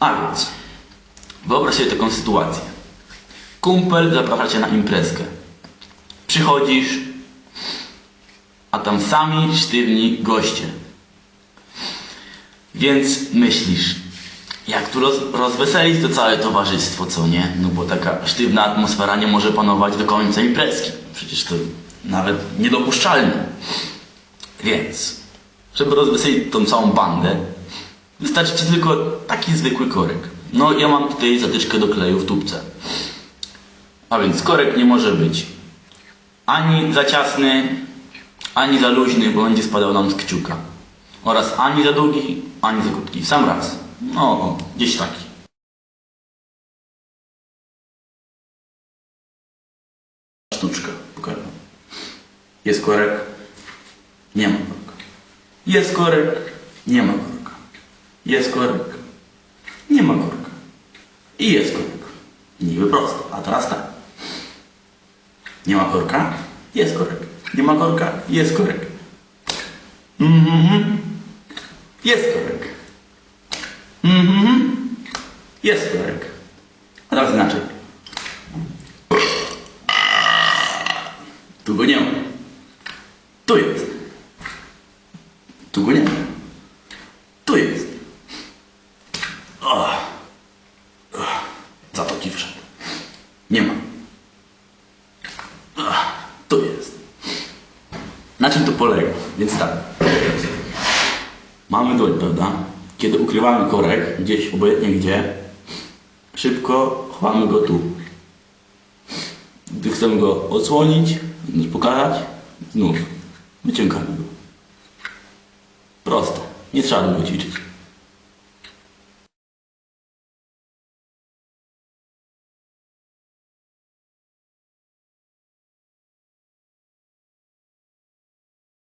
A więc, wyobraź sobie taką sytuację. Kumpel zaprasza cię na imprezkę. Przychodzisz, a tam sami sztywni goście. Więc myślisz, jak tu roz, rozweselić to całe towarzystwo, co nie? No bo taka sztywna atmosfera nie może panować do końca imprezki. Przecież to nawet niedopuszczalne. Więc, żeby rozweselić tą całą bandę, wystarczy ci tylko taki zwykły korek. No ja mam tutaj zatyczkę do kleju w tubce. A więc korek nie może być ani za ciasny, ani za luźny, bo będzie spadał nam z kciuka. Oraz ani za długi, ani za krótki. Sam raz. No, o, gdzieś taki. Sztuczka. Pokażę. Jest korek. Nie ma korka. Jest korek. Nie ma korka. Jest korek. Nie ma korka. I jest korek. Niby prosto. A teraz tak. Nie ma korka? Jest korek. Nie ma korka? Jest korek. Mhm. Jest korek. Mhm. Jest korek. Teraz inaczej. Tu go nie ma. Tu jest. Tu go nie ma. Tu jest. O. O. Wszedł. Nie ma. Tu jest. Na czym to polega? Więc tak. Mamy doń, prawda? Kiedy ukrywamy korek, gdzieś obojętnie gdzie, szybko chowamy go tu. Gdy chcemy go odsłonić, pokazać, znów wyciągamy go. Proste. Nie trzeba długo ćwiczyć.